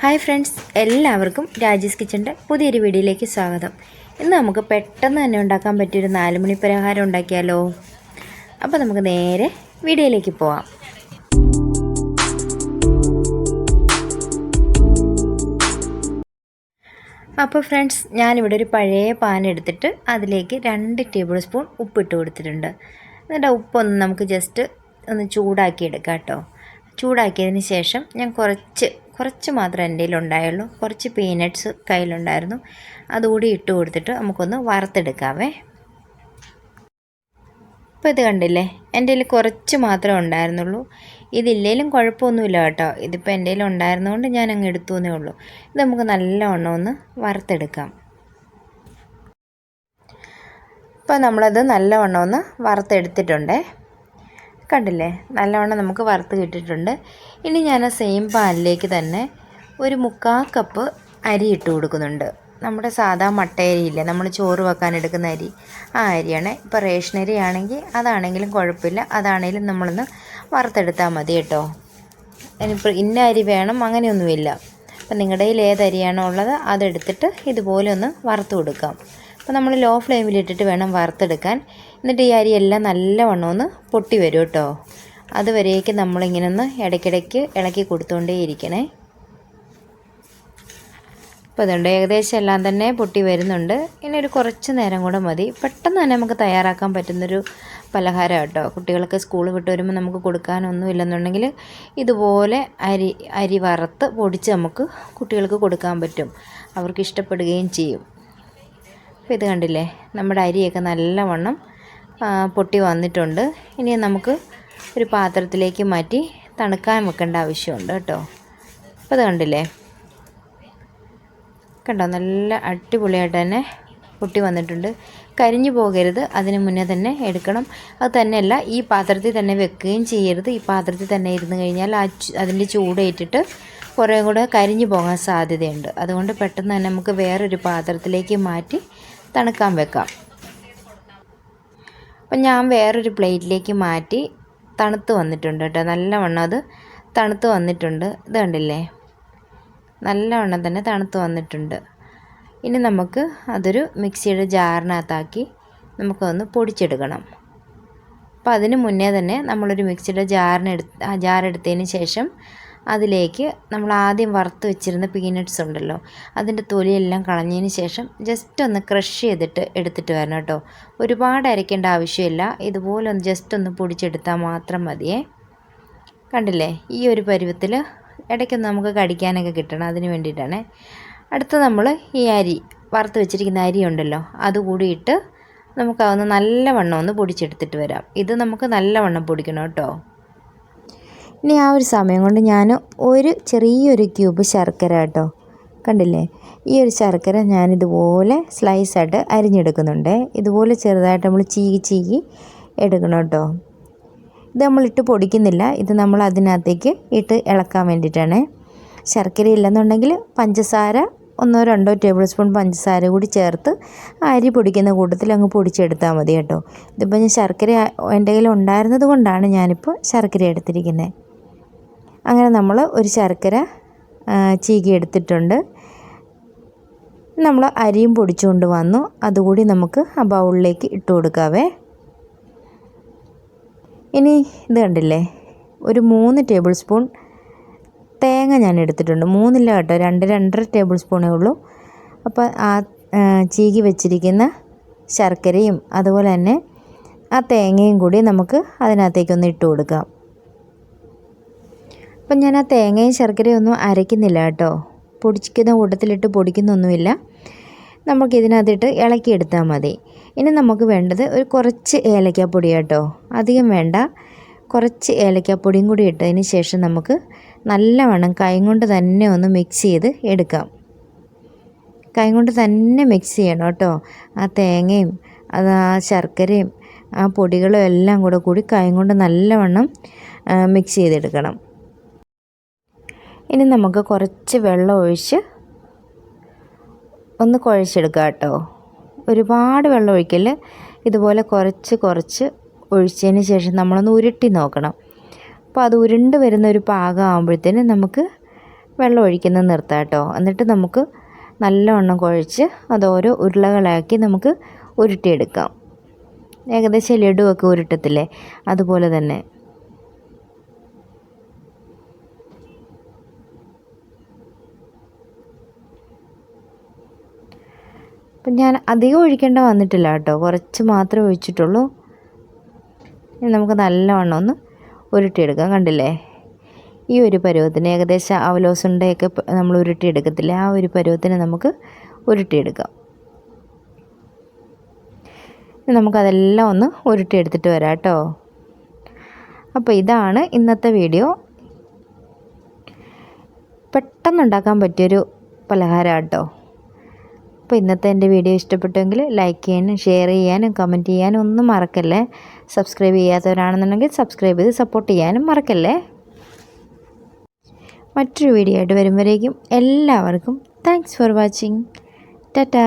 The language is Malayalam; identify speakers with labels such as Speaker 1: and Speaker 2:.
Speaker 1: ഹായ് ഫ്രണ്ട്സ് എല്ലാവർക്കും രാജീസ് കിച്ചന്റെ പുതിയൊരു വീഡിയോയിലേക്ക് സ്വാഗതം. ഇന്ന് നമുക്ക് പെട്ടെന്ന് തന്നെ ഉണ്ടാക്കാൻ പറ്റിയൊരു നാലുമണി പലഹാരം ഉണ്ടാക്കിയാലോ? അപ്പോൾ നമുക്ക് നേരെ വീഡിയോയിലേക്ക് പോവാം. അപ്പോൾ ഫ്രണ്ട്സ് ഞാനിവിടെ ഒരു പഴയ പാൻ എടുത്തിട്ട് അതിലേക്ക് രണ്ട് ടേബിൾ സ്പൂൺ ഉപ്പിട്ട് കൊടുത്തിട്ടുണ്ട്. എന്നിട്ട് ഉപ്പൊന്ന് നമുക്ക് ജസ്റ്റ് ഒന്ന് ചൂടാക്കി എടുക്കാം കേട്ടോ. ചൂടാക്കിയതിന് ശേഷം ഞാൻ കുറച്ച് കുറച്ച് മാത്രം എന്റെ ഉണ്ടായുള്ളൂ കുറച്ച് പീനട്ട്സ് കയ്യിലുണ്ടായിരുന്നു. അതുകൂടി ഇട്ട് കൊടുത്തിട്ട് നമുക്കൊന്ന് വറുത്തെടുക്കാവേ. ഇപ്പോൾ ഇത് കണ്ടില്ലേ? എന്റെ കയ്യിൽ കുറച്ച് മാത്രമേ ഉണ്ടായിരുന്നുള്ളൂ. ഇതില്ലേലും കുഴപ്പമൊന്നുമില്ല കേട്ടോ. ഇതിപ്പോൾ എന്റെ കയ്യിൽ ഉണ്ടായിരുന്നതുകൊണ്ട് ഞാൻ അങ്ങ് എടുത്തു എന്നേ ഉള്ളൂ. ഇത് നമുക്ക് നല്ലവണ്ണം ഒന്ന് വറുത്തെടുക്കാം. ഇപ്പോൾ നമ്മളത് നല്ലവണ്ണം ഒന്ന് വറുത്തെടുത്തിട്ടുണ്ടേ. കണ്ടില്ലേ? നല്ലവണ്ണം നമുക്ക് വറുത്ത് കിട്ടിയിട്ടുണ്ട്. ഇനി ഞാൻ ആ സെയിം പാനിലേക്ക് തന്നെ ഒരു മുക്കാ കപ്പ് അരി ഇട്ട് കൊടുക്കുന്നുണ്ട്. നമ്മുടെ സാധാ മട്ടയരിയില്ലേ? നമ്മൾ ചോറ് വെക്കാൻ എടുക്കുന്ന അരി. ആ അരിയാണ്. ഇപ്പോൾ റേഷൻ അരി ആണെങ്കിൽ അതാണെങ്കിലും കുഴപ്പമില്ല. അതാണെങ്കിലും നമ്മളൊന്ന് വറുത്തെടുത്താൽ മതി കേട്ടോ. ഇനിയിപ്പോൾ ഇന്ന അരി വേണം അങ്ങനെയൊന്നുമില്ല. അപ്പം നിങ്ങളുടെ കയ്യിൽ ഏത് അരിയാണോ ഉള്ളത് അതെടുത്തിട്ട് ഇതുപോലെ ഒന്ന് വറുത്ത് കൊടുക്കാം. അപ്പോൾ നമ്മൾ ലോ ഫ്ലെയിമിലിട്ടിട്ട് വേണം വറുത്തെടുക്കാൻ. എന്നിട്ട് ഈ അരി എല്ലാം നല്ലവണ്ണം ഒന്ന് പൊട്ടി വരും കേട്ടോ അതുവരേക്ക് നമ്മളിങ്ങനെ ഒന്ന് ഇടയ്ക്കിടയ്ക്ക് ഇളക്കി കൊടുത്തുകൊണ്ടേ ഇരിക്കണേ. അപ്പോൾ അതുകൊണ്ട് ഏകദേശം എല്ലാം തന്നെ പൊട്ടി വരുന്നുണ്ട്. ഇനി ഒരു കുറച്ച് നേരം കൂടെ മതി. പെട്ടെന്ന് തന്നെ നമുക്ക് തയ്യാറാക്കാൻ പറ്റുന്നൊരു പലഹാരം കേട്ടോ കുട്ടികൾക്ക് സ്കൂൾ വിട്ട് വരുമ്പോൾ നമുക്ക് കൊടുക്കാനൊന്നും ഇല്ലെന്നുണ്ടെങ്കിൽ ഇതുപോലെ അരി അരി വറുത്ത് പൊടിച്ച് നമുക്ക് കുട്ടികൾക്ക് കൊടുക്കാൻ പറ്റും. അവർക്ക് ഇഷ്ടപ്പെടുകയും ചെയ്യും. അപ്പോൾ ഇത് കണ്ടില്ലേ? നമ്മുടെ അരിയൊക്കെ നല്ലവണ്ണം പൊട്ടി വന്നിട്ടുണ്ട്. ഇനി നമുക്ക് ഒരു പാത്രത്തിലേക്ക് മാറ്റി തണുക്കാൻ വെക്കേണ്ട ആവശ്യമുണ്ട് കേട്ടോ. അപ്പോൾ ഇത് കണ്ടില്ലേ? കണ്ടോ? നല്ല അടിപൊളിയായിട്ട് തന്നെ പൊട്ടി വന്നിട്ടുണ്ട്. കരിഞ്ഞു പോകരുത്. അതിന് മുന്നേ തന്നെ എടുക്കണം. അത് തന്നെയല്ല ഈ പാത്രത്തിൽ തന്നെ വെക്കുകയും ചെയ്യരുത്. ഈ പാത്രത്തിൽ തന്നെ ഇരുന്ന് കഴിഞ്ഞാൽ ആ അതിന്റെ ചൂടേറ്റിട്ട് കുറേ കൂടെ കരിഞ്ഞു പോകാൻ സാധ്യതയുണ്ട്. അതുകൊണ്ട് പെട്ടെന്ന് തന്നെ നമുക്ക് വേറൊരു പാത്രത്തിലേക്ക് മാറ്റി തണുക്കാൻ വെക്കാം. അപ്പം ഞാൻ വേറൊരു പ്ലേറ്റിലേക്ക് മാറ്റി തണുത്ത് വന്നിട്ടുണ്ട് കേട്ടോ. നല്ലവണ്ണം അത് തണുത്ത് വന്നിട്ടുണ്ട്. ഇത് കണ്ടില്ലേ? നല്ലവണ്ണം തന്നെ തണുത്ത് വന്നിട്ടുണ്ട്. ഇനി നമുക്ക് അതൊരു മിക്സിയുടെ ജാറിനകത്താക്കി നമുക്കതൊന്ന് പൊടിച്ചെടുക്കണം. അപ്പോൾ അതിന് മുന്നേ തന്നെ നമ്മളൊരു മിക്സിയുടെ ജാറിനെടുത്ത് ജാറെടുത്തതിന് ശേഷം അതിലേക്ക് നമ്മൾ ആദ്യം വറുത്ത് വെച്ചിരുന്ന പീനട്ട്സ് ഉണ്ടല്ലോ അതിന്റെ തൊലിയെല്ലാം കളഞ്ഞതിന് ശേഷം ജസ്റ്റ് ഒന്ന് ക്രഷ് ചെയ്തിട്ട് എടുത്തിട്ട് വരണം കേട്ടോ. ഒരുപാട് അരയ്ക്കേണ്ട ആവശ്യമില്ല. ഇതുപോലെ ഒന്ന് ജസ്റ്റ് ഒന്ന് പൊടിച്ചെടുത്താൽ മാത്രം മതിയേ. കണ്ടില്ലേ? ഈ ഒരു പരുവത്തിൽ ഇടയ്ക്കൊന്ന് നമുക്ക് കടിക്കാനൊക്കെ കിട്ടണം അതിന് വേണ്ടിയിട്ടാണ്. അടുത്ത് നമ്മൾ ഈ അരി വറുത്ത് വെച്ചിരിക്കുന്ന അരി ഉണ്ടല്ലോ അതുകൂടി ഇട്ട് നമുക്കതൊന്ന് നല്ലവണ്ണം ഒന്ന് പൊടിച്ചെടുത്തിട്ട് വരാം. ഇത് നമുക്ക് നല്ലവണ്ണം പൊടിക്കണം കേട്ടോ. ഇനി ആ ഒരു സമയം കൊണ്ട് ഞാൻ ഒരു ചെറിയൊരു ക്യൂബ് ശർക്കര കേട്ടോ. കണ്ടില്ലേ? ഈ ഒരു ശർക്കര ഞാൻ ഞാനിതുപോലെ സ്ലൈസായിട്ട് അരിഞ്ഞെടുക്കുന്നുണ്ട്. ഇതുപോലെ ചെറുതായിട്ട് നമ്മൾ ചീകി ചീകി എടുക്കണം കേട്ടോ. ഇത് നമ്മളിട്ട് പൊടിക്കുന്നില്ല. ഇത് നമ്മൾ അതിനകത്തേക്ക് ഇട്ട് ഇളക്കാൻ വേണ്ടിയിട്ടാണ്. ശർക്കര ഇല്ലെന്നുണ്ടെങ്കിൽ പഞ്ചസാര ഒന്നോ രണ്ടോ ടേബിൾ സ്പൂൺ പഞ്ചസാര കൂടി ചേർത്ത് അരി പൊടിക്കുന്ന കൂട്ടത്തിൽ അങ്ങ് പൊടിച്ചെടുത്താൽ മതി കേട്ടോ. ഇതിപ്പോൾ ഞാൻ ശർക്കര എന്റെ കയ്യിൽ ഉണ്ടായിരുന്നത് കൊണ്ടാണ് ഞാനിപ്പോൾ ശർക്കര എടുത്തിരിക്കുന്നത് അങ്ങനെ നമ്മൾ ഒരു ശർക്കര ചീകി എടുത്തിട്ടുണ്ട്. നമ്മൾ അരിയും പൊടിച്ചുകൊണ്ട് വന്നു. അതുകൂടി നമുക്ക് ആ ബൗളിലേക്ക് ഇട്ട് കൊടുക്കാവേ. ഇനി ഇത് കണ്ടില്ലേ? ഒരു മൂന്ന് ടേബിൾ സ്പൂൺ തേങ്ങ ഞാൻ എടുത്തിട്ടുണ്ട്. മൂന്നില്ല കേട്ടോ രണ്ട് രണ്ടര ടേബിൾ സ്പൂണേ ഉള്ളൂ. അപ്പോൾ ആ ചീകി വെച്ചിരിക്കുന്ന ശർക്കരയും അതുപോലെ തന്നെ ആ തേങ്ങയും കൂടി നമുക്ക് അതിനകത്തേക്കൊന്ന് ഇട്ട് കൊടുക്കാം. അപ്പം ഞാൻ ആ തേങ്ങയും ശർക്കരയും ഒന്നും അരയ്ക്കുന്നില്ല കേട്ടോ. പൊടിക്കുന്ന കൂട്ടത്തിലിട്ട് പൊടിക്കുന്നൊന്നുമില്ല. നമുക്കിതിനകത്തിട്ട് ഇളക്കിയെടുത്താൽ മതി. ഇനി നമുക്ക് വേണ്ടത് ഒരു കുറച്ച് ഏലക്കാപ്പൊടി കേട്ടോ. അധികം വേണ്ട. കുറച്ച് ഏലക്കാപ്പൊടിയും കൂടി ഇട്ടതിന് ശേഷം നമുക്ക് നല്ലവണ്ണം കൈ കൊണ്ട് തന്നെ ഒന്ന് മിക്സ് ചെയ്ത് എടുക്കാം. കൈകൊണ്ട് തന്നെ മിക്സ് ചെയ്യണം കേട്ടോ. ആ തേങ്ങയും അത് ആ ശർക്കരയും ആ പൊടികളും എല്ലാം കൂടെ കൂടി കൈകൊണ്ട് നല്ലവണ്ണം മിക്സ് ചെയ്തെടുക്കണം. ഇനി നമുക്ക് കുറച്ച് വെള്ളം ഒഴിച്ച് ഒന്ന് കുഴച്ചെടുക്കുക കേട്ടോ. ഒരുപാട് വെള്ളം ഒഴിക്കൽ ഇതുപോലെ കുറച്ച് കുറച്ച് ഒഴിച്ചതിന് ശേഷം നമ്മളൊന്ന് ഉരുട്ടി നോക്കണം. അപ്പോൾ അത് ഉരുണ്ട് വരുന്ന ഒരു പാകം ആകുമ്പോഴത്തേന് നമുക്ക് വെള്ളം ഒഴിക്കുന്നത് നിർത്താം കേട്ടോ. എന്നിട്ട് നമുക്ക് നല്ലവണ്ണം കുഴച്ച് അത് ഓരോ ഉരുളകളാക്കി നമുക്ക് ഉരുട്ടിയെടുക്കാം. ഏകദേശം ലഡുവൊക്കെ ഉരുട്ടത്തില്ലേ? അതുപോലെ തന്നെ. അപ്പം ഞാൻ അധികം ഒഴിക്കേണ്ട വന്നിട്ടില്ല കേട്ടോ. കുറച്ച് മാത്രമേ ഒഴിച്ചിട്ടുള്ളൂ. ഇനി നമുക്ക് നല്ലവണ്ണം ഒന്ന് ഉരുട്ടിയെടുക്കാം. കണ്ടില്ലേ? ഈ ഒരു പരുവത്തിന് ഏകദേശം അവലോസുണ്ടയൊക്കെ നമ്മൾ ഉരുട്ടിയെടുക്കത്തില്ല? ആ ഒരു പരുവത്തിന് നമുക്ക് ഉരുട്ടിയെടുക്കാം. നമുക്കതെല്ലാം ഒന്ന് ഉരുട്ടിയെടുത്തിട്ട് വരാം കേട്ടോ. അപ്പോൾ ഇതാണ് ഇന്നത്തെ വീഡിയോ. പെട്ടെന്നുണ്ടാക്കാൻ പറ്റിയൊരു പലഹാരം കേട്ടോ. അപ്പോൾ ഇന്നത്തെ എന്റെ വീഡിയോ ഇഷ്ടപ്പെട്ടെങ്കിൽ ലൈക്ക് ചെയ്യാനും ഷെയർ ചെയ്യാനും കമന്റ് ചെയ്യാനും ഒന്നും മറക്കല്ലേ? സബ്സ്ക്രൈബ് ചെയ്യാത്തവരാണെന്നുണ്ടെങ്കിൽ സബ്സ്ക്രൈബ് ചെയ്ത് സപ്പോർട്ട് ചെയ്യാനും മറക്കല്ലേ? മറ്റൊരു വീഡിയോ ആയിട്ട് വരുമ്പോഴേക്കും എല്ലാവർക്കും താങ്ക്സ് ഫോർ വാച്ചിങ് ടാറ്റാ